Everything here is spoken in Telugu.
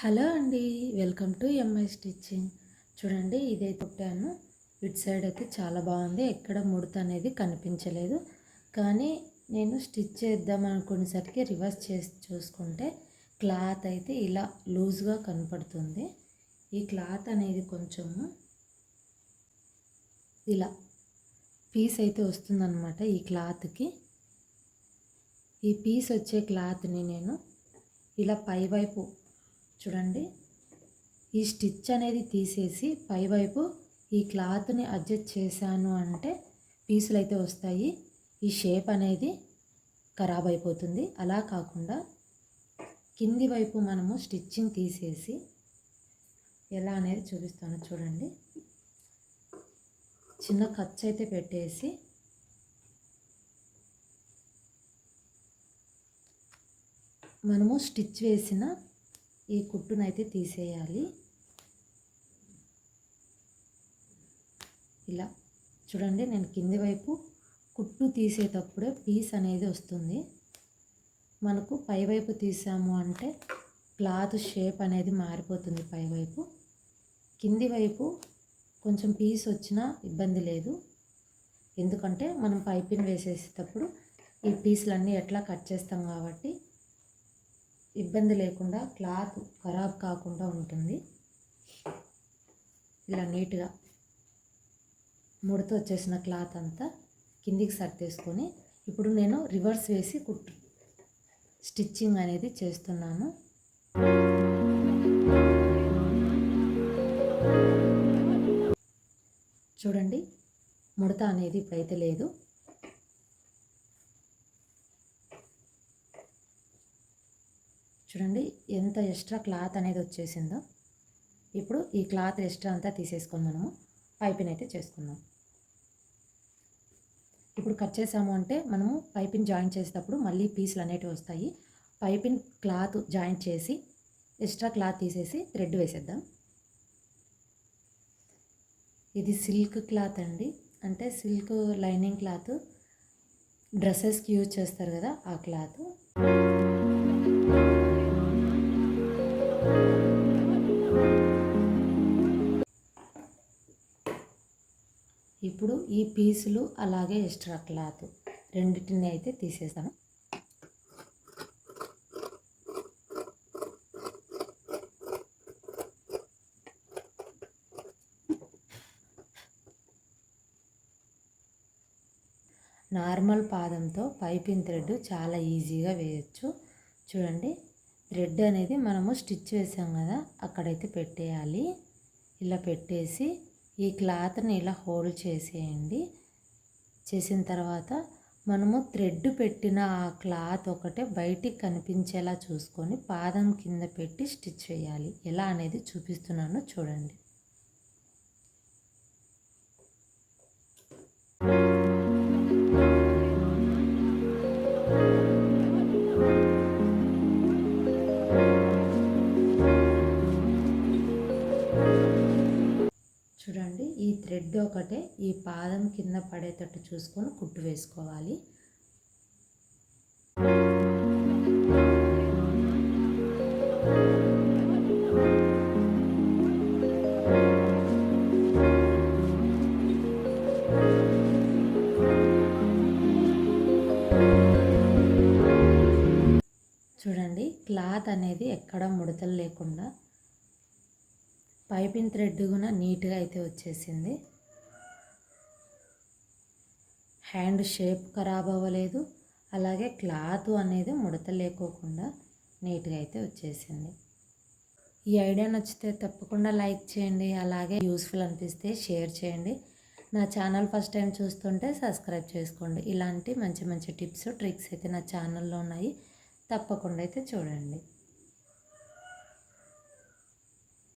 హలో అండి వెల్కమ్ టు ఎంఐ స్టిచ్చింగ్ చూడండి ఇదే కుట్టాను ఇటు సైడ్ అయితే చాలా బాగుంది. ఎక్కడ ముడత అనేది కనిపించలేదు. కానీ నేను స్టిచ్ చేద్దాం అనుకునేసరికి రివర్స్ చేసి చూసుకుంటే క్లాత్ అయితే ఇలా లూజ్గా కనపడుతుంది. ఈ క్లాత్ అనేది కొంచెము ఇలా పీస్ అయితే వస్తుందన్నమాట ఈ క్లాత్కి. ఈ పీస్ వచ్చే క్లాత్ని నేను ఇలా పైవైపు చూడండి. ఈ స్టిచ్ అనేది తీసేసి పైవైపు ఈ క్లాత్ని అడ్జస్ట్ చేశాను అంటే పీసులు అయితే వస్తాయి. ఈ షేప్ అనేది ఖరాబ్ అయిపోతుంది. అలా కాకుండా కింది వైపు మనము స్టిచ్చింగ్ తీసేసి ఎలా అనేది చూపిస్తాను చూడండి. చిన్న ఖర్చు అయితే పెట్టేసి మనము స్టిచ్ వేసిన ఈ కుట్టునైతే తీసేయాలి. ఇలా చూడండి నేను కింది వైపు కుట్టు తీసేటప్పుడే పీస్ అనేది వస్తుంది. మనకు పైవైపు తీసాము అంటే క్లాత్ షేప్ అనేది మారిపోతుంది పైవైపు కింది వైపు కొంచెం పీస్ వచ్చినా ఇబ్బంది లేదు. ఎందుకంటే మనం పైపింగ్ వేసేసేటప్పుడు ఈ పీసులన్నీ ఎట్లా కట్ చేస్తాం కాబట్టి ఇబ్బంది లేకుండా క్లాత్ ఖరాబ్ కాకుండా ఉంటుంది. ఇలా నీట్గా ముడత వచ్చేసిన క్లాత్ అంతా కిందికి సర్దేసుకొని ఇప్పుడు నేను రివర్స్ వేసి కుట్టు స్టిచ్చింగ్ అనేది చేస్తున్నాను. చూడండి ముడత అనేది ఇప్పుడైతే లేదు. చూడండి ఎంత ఎక్స్ట్రా క్లాత్ అనేది వచ్చేసిందో. ఇప్పుడు ఈ క్లాత్ ఎక్స్ట్రా అంతా తీసేసుకొని మనము పైపింగ్ అయితే చేసుకుందాం. ఇప్పుడు కట్ చేసాము అంటే మనము పైపింగ్ జాయిన్ చేసేటప్పుడు మళ్ళీ పీసులు అనేటివి వస్తాయి. పైపింగ్ క్లాత్ జాయిన్ చేసి ఎక్స్ట్రా క్లాత్ తీసేసి థ్రెడ్ వేసేద్దాం. ఇది సిల్క్ క్లాత్ అండి. అంటే సిల్క్ లైనింగ్ క్లాత్ డ్రెస్సెస్కి యూజ్ చేస్తారు కదా ఆ క్లాత్. ఇప్పుడు ఈ పీసులు అలాగే ఎక్స్ట్రా క్లాత్ రెండింటిని అయితే తీసేసాము నార్మల్ పాదంతో పైపింగ్ థ్రెడ్ చాలా ఈజీగా వేయచ్చు. చూడండి థ్రెడ్ అనేది మనము స్టిచ్ వేసాం కదా అక్కడైతే పెట్టేయాలి. ఇలా పెట్టేసి ఈ క్లాత్ని ఇలా హోల్డ్ చేసేయండి. చేసిన తర్వాత మనము థ్రెడ్ పెట్టిన ఆ క్లాత్ ఒకటే బయటికి కనిపించేలా చూసుకొని పాదం కింద పెట్టి స్టిచ్ చేయాలి. ఎలా అనేది చూపిస్తున్నానో చూడండి. చూడండి ఈ థ్రెడ్ ఒకటే ఈ పాదం కింద పడేటట్టు చూసుకొని కుట్టు వేసుకోవాలి. చూడండి క్లాత్ అనేది ఎక్కడ ముడతలు లేకుండా పైపింగ్ థ్రెడ్ కూడా నీట్గా అయితే వచ్చేసింది. హ్యాండ్ షేప్ ఖరాబ్ అవ్వలేదు. అలాగే క్లాత్ అనేది ముడత లేకోకుండా నీట్గా అయితే వచ్చేసింది. ఈ ఐడియా నచ్చితే తప్పకుండా లైక్ చేయండి అలాగే యూస్ఫుల్ అనిపిస్తే షేర్ చేయండి. నా ఛానల్ ఫస్ట్ టైం చూస్తుంటే సబ్స్క్రైబ్ చేసుకోండి. ఇలాంటి మంచి మంచి టిప్స్ ట్రిక్స్ అయితే నా ఛానల్లో ఉన్నాయి. తప్పకుండా అయితే చూడండి.